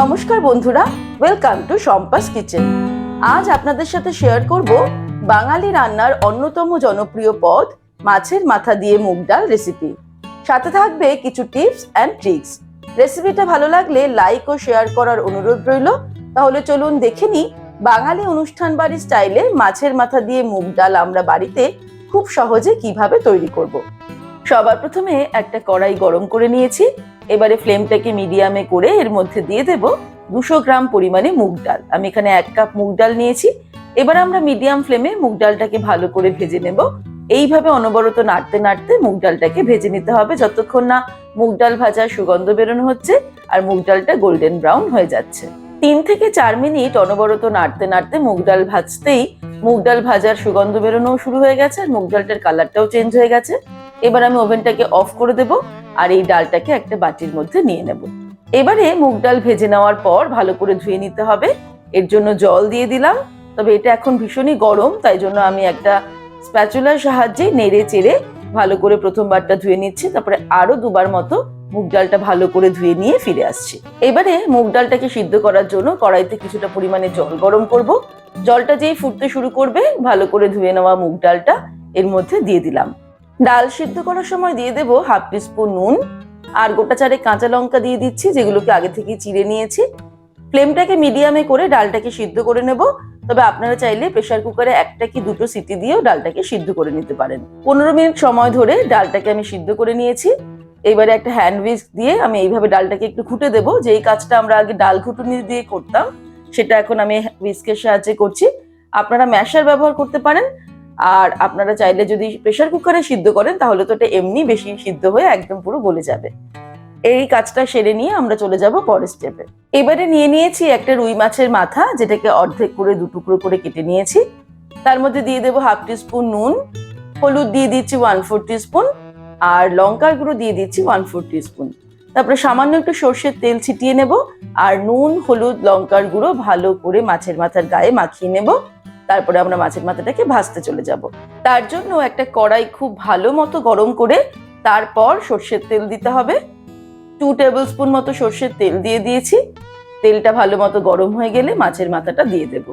নমস্কার বন্ধুরা welcome to সম্পাস kitchen আজ আপনাদের সাথে শেয়ার করব বাঙালি রান্নার অন্যতম জনপ্রিয় পদ, মাছের মাথা দিয়ে মুগ ডাল রেসিপি সাথে থাকবে কিছু টিপস অ্যান্ড ট্রিক্স রেসিপিটা ভালো লাগলে লাইক ও শেয়ার করার অনুরোধ রইল। তাহলে চলুন দেখে নিই বাঙালি অনুষ্ঠান বাড়ি স্টাইলে মাছের মাথা দিয়ে মুগ ডাল আমরা বাড়িতে খুব সহজে কীভাবে তৈরি করব। সবার প্রথমে একটা কড়াই গরম করে নিয়েছি। এবারে ফ্লেমটাকে মিডিয়ামে করে এর মধ্যে দিয়ে দেব দুশো গ্রাম পরিমাণে মুগ ডাল। আমি এখানে এক কাপ মুগ ডাল নিয়েছি। এবার আমরা মিডিয়াম ফ্লেমে মুগ ডালটাকে ভালো করে ভেজে নেব। এইভাবে অনবরত নাড়তে নাড়তে মুগ ডালটাকে ভেজে নিতে হবে। যতক্ষণ না মুগ ডাল ভাজার সুগন্ধ বেরোনো হচ্ছে আর মুগ ডালটা গোল্ডেন ব্রাউন হয়ে যাচ্ছে। তিন থেকে চার মিনিট অনবরত নাড়তে নাড়তে মুগ ডাল ভাজতেই মুগ ডাল ভাজার সুগন্ধ বেরোনোও শুরু হয়ে গেছে আর মুগ ডালটার কালারটাও চেঞ্জ হয়ে গেছে। এবার আমি ওভেনটাকে অফ করে দেব আর এই ডালটাকে একটা বাটির মধ্যে নিয়ে নেব। এবারে মুগ ডাল ভেজে নেওয়ার পর ভালো করে ধুয়ে নিতে হবে। এর জন্য জল দিয়ে দিলাম। তবে এটা এখন ভীষণই গরম, তাই জন্য আমি একটা স্প্যাচুলার সাহায্যে নেড়ে চেড়ে ভালো করে প্রথমবারটা ধুয়ে নিচ্ছি। তারপরে আরও দুবার মতো মুগ ডালটা ভালো করে ধুয়ে নিয়ে ফিরে আসছি। এবারে মুগ ডালটাকে সিদ্ধ করার জন্য কড়াইতে কিছুটা পরিমাণে জল গরম করব। জলটা যেই ফুটতে শুরু করবে, ভালো করে ধুয়ে নেওয়া মুগ ডালটা এর মধ্যে দিয়ে দিলাম। ডাল সিদ্ধ করার সময় দিয়ে দেবো হাফ টিস্পুন নুন, আর গোটা চারে কাঁচা লঙ্কা দিয়ে দিচ্ছি, যেগুলোকে আগে থেকে চিড়ে নিয়েছি। ফ্লেমটাকে মিডিয়ামে করে ডালটাকে সিদ্ধ করে নেব। তবে আপনারা চাইলে প্রেসার কুকারে একটা কি দুটো সিটি দিয়েও ডালটাকে সিদ্ধ করে নিতে পারেন। পনেরো মিনিট সময় ধরে ডালটাকে আমি সিদ্ধ করে নিয়েছি। এবারে একটা হ্যান্ড উইস্ক দিয়ে আমি এইভাবে ডালটাকে একটু খুঁটে দেবো। যেই কাজটা আমরা আগে ডাল ঘুটুনি দিয়ে করতাম, সেটা এখন আমি উইস্কের সাহায্যে করছি। আপনারা ম্যাশার ব্যবহার করতে পারেন। আর আপনারা চাইলে যদি প্রেসার কুকারে সিদ্ধ করেন, তাহলে তো এটা এমনি বেশি সিদ্ধ হয়ে একদম পুরো গলে যাবে। এই কাজটা সেরে নিয়ে আমরা চলে যাব পরের স্টেপে এবারে নিয়ে নিয়েছি একটা রুই মাছের মাথা, যেটাকে অর্ধেক করে দু টুকরো করে কেটে নিয়েছি। তার মধ্যে দিয়ে দেবো হাফ টিস্পুন নুন, হলুদ দিয়ে দিচ্ছি ওয়ান ফোর টিস্পুন আর লঙ্কার গুঁড়ো দিয়ে দিচ্ছি ওয়ান ফোর টিস্পুন তারপরে সামান্য একটু সর্ষের তেল ছিটিয়ে নেব, আর নুন, হলুদ, লঙ্কার গুঁড়ো ভালো করে মাছের মাথার গায়ে মাখিয়ে নেব। তারপরে আমরা মাছের মাথাটাকে ভাজতে চলে যাব। তার জন্য একটা কড়াই খুব ভালো মতো গরম করে তারপর সর্ষের তেল দিতে হবে। টু টেবিল স্পুন মতো সর্ষের তেল দিয়ে দিয়েছি। তেলটা ভালো মতো গরম হয়ে গেলে মাছের মাথাটা দিয়ে দেব।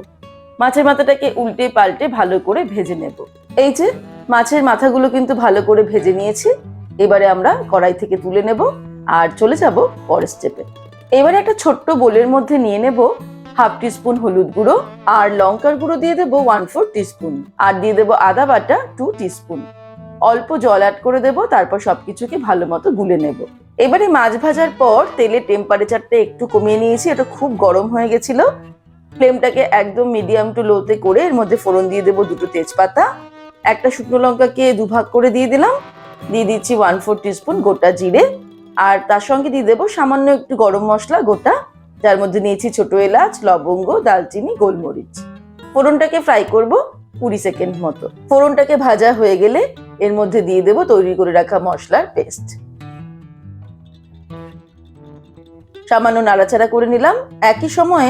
মাছের মাথাটাকে উল্টে পাল্টে ভালো করে ভেজে নেব। এই যে মাছের মাথাগুলো কিন্তু ভালো করে ভেজে নিয়েছি। এবারে আমরা কড়াই থেকে তুলে নেব। আর চলে যাব পরের স্টেপে এবারে একটা ছোট্ট বোলের মধ্যে নিয়ে নেব। হাফ টিস্পুন হলুদ গুঁড়ো আর লঙ্কার গুঁড়ো দিয়ে দেবো ওয়ান ফোর টিস্পুন আর দিয়ে দেবো আদা বাটা টু টিস্পুন অল্প জল অ্যাড করে দেবো, তারপর সবকিছুকে ভালো মতো গুলে নেব। এবারে মাছ ভাজার পর তেলের টেম্পারেচারটা একটু কমিয়ে নিয়েছি, এটা খুব গরম হয়ে গেছিল। ফ্লেমটাকে একদম মিডিয়াম টু লোতে করে এর মধ্যে ফোড়ন দিয়ে দেবো দুটো তেজপাতা। একটা শুকনো লঙ্কাকে দুভাগ করে দিয়ে দিলাম। দিয়ে দিচ্ছি ওয়ান ফোর টিস্পুন গোটা জিরে। আর তার সঙ্গে দিয়ে দেবো সামান্য একটু গরম মশলা, গোটা যার মধ্যে নিয়েছি ছোট এলাচ, লবঙ্গ দালচিনি গোলমরিচ। ফোড়নটাকে ফ্রাই করব কুড়ি সেকেন্ড মতো। ফোড়নটাকে ভাজা হয়ে গেলে এর মধ্যে দিয়ে দেবো তৈরি করে রাখা মশলার পেস্ট সামান্য নাড়াচাড়া করে নিলাম। একই সময়ে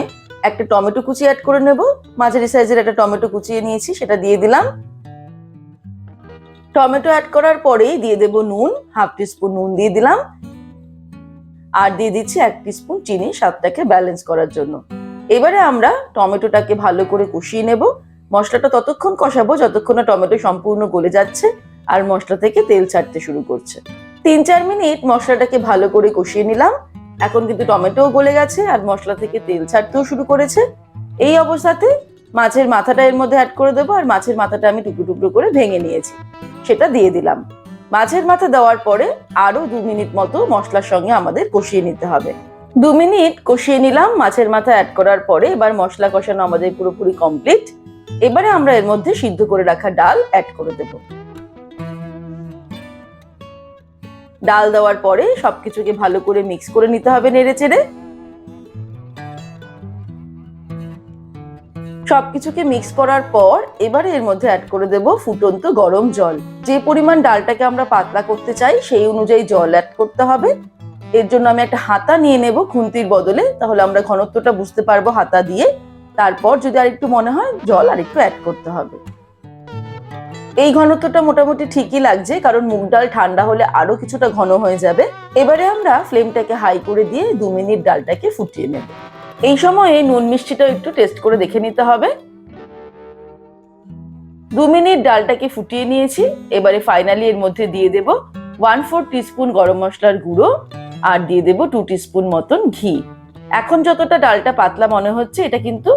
একটা টমেটো কুচি অ্যাড করে নেব। মাঝারি সাইজের একটা টমেটো কুচিয়ে নিয়েছি, সেটা দিয়ে দিলাম। টমেটো অ্যাড করার পরেই দিয়ে দেব নুন হাফ টিস্পুন নুন দিয়ে দিলাম। আর দিয়ে দিচ্ছি এক টিস্পুন চিনি স্বাদটাকে ব্যালেন্স করার জন্য। এবারে আমরা টমেটোটাকে ভালো করে কষিয়ে নেব। মশলাটা ততক্ষণ কষাবো যতক্ষণ না টমেটো সম্পূর্ণ গলে যাচ্ছে আর মশলা থেকে তেল ছাড়তে শুরু করছে। তিন চার মিনিট মশলাটাকে ভালো করে কষিয়ে নিলাম। এখন কিন্তু টমেটোও গলে গেছে আর মশলা থেকে তেল ছাড়তেও শুরু করেছে। এই অবস্থাতে মাছের মাথাটা এর মধ্যে অ্যাড করে দেবো আর মাছের মাথাটা আমি টুকরো টুকরো করে ভেঙে নিয়েছি। সেটা দিয়ে দিলাম। মাছের মাথা দেওয়ার পরে আরও দু মিনিট মতো মশলার সঙ্গে আমাদের কষিয়ে নিতে হবে। দু মিনিট কষিয়ে নিলাম, মাছের মাথা অ্যাড করার পরে এবার মশলা কষানো আমাদের পুরোপুরি কমপ্লিট এবারে আমরা এর মধ্যে সিদ্ধ করে রাখা ডাল অ্যাড করে দেব। ডাল দেওয়ার পরে সবকিছুকে ভালো করে মিক্স করে নিতে হবে নেড়ে চেড়ে সবকিছুকে মিক্স করার পর এবারে এর মধ্যে অ্যাড করে দেব ফুটন্ত গরম জল। যে পরিমাণ ডালটাকে আমরা পাতলা করতে চাই, সেই অনুযায়ী জল অ্যাড করতে হবে। এর জন্য আমি একটা হাতা নিয়ে নেব খুন্তির বদলে, তাহলে আমরা ঘনত্বটা বুঝতে পারব হাতা দিয়ে। তারপর যদি আরেকটু মনে হয়, জল আরেকটু অ্যাড করতে হবে। এই ঘনত্বটা মোটামুটি ঠিকই লাগছে, কারণ মুগ ডাল ঠান্ডা হলে আরও কিছুটা ঘন হয়ে যাবে। এবারে আমরা ফ্লেমটাকে হাই করে দিয়ে দু মিনিট ডালটাকে ফুটিয়ে নেব। এই সময়ে নুন মিষ্টিটাও একটু টেস্ট করে দেখে নিতে হবে। দু মিনিট ডালটাকে ফুটিয়ে নিয়েছি, এবারে ফাইনালি এর মধ্যে দিয়ে দেব ওয়ান ফোর টিস্পুন গরম মশলার গুঁড়ো আর দিয়ে দেব টু টিস্পুন মতন ঘি। এখন যতটা ডালটা পাতলা মনে হচ্ছে, এটা কিন্তু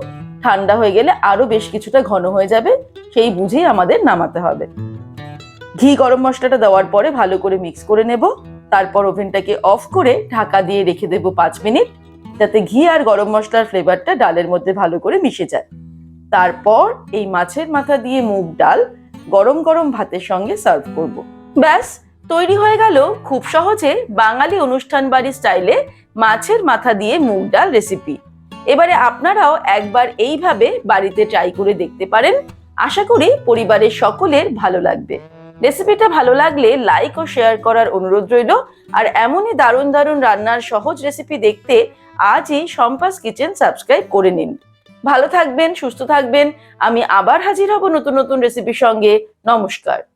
ঠান্ডা হয়ে গেলে আরও বেশ কিছুটা ঘন হয়ে যাবে, সেই বুঝেই আমাদের নামাতে হবে। ঘি গরম মশলাটা দেওয়ার পরে ভালো করে মিক্স করে নেব, তারপর ওভেনটাকে অফ করে ঢাকা দিয়ে রেখে দেব পাঁচ মিনিট। যাতে ঘি আর গরম মশলার ফ্লেভারটা ডালের মধ্যে ভালো করে মিশে যায়। তারপর এই মাছের মাথা দিয়ে মুগ ডাল গরম গরম ভাতের সঙ্গে সার্ভ করব। ব্যাস, তৈরি হয়ে গেল খুব সহজে বাঙালি অনুষ্ঠান বাড়ি স্টাইলে মাছের মাথা দিয়ে মুগ ডাল রেসিপি এবারে আপনারাও একবার এইভাবে বাড়িতে ট্রাই করে দেখতে পারেন। আশা করি পরিবারের সকলের ভালো লাগবে। রেসিপিটা ভালো লাগলে লাইক ও শেয়ার করার অনুরোধ রইল। আর এমনই দারুণ দারুণ রান্নার সহজ রেসিপি দেখতে আজই সম্পাস কিচেন সাবস্ক্রাইব করে নিন। ভালো থাকবেন, সুস্থ থাকবেন। আমি আবার হাজির হব নতুন নতুন রেসিপির সঙ্গে। নমস্কার।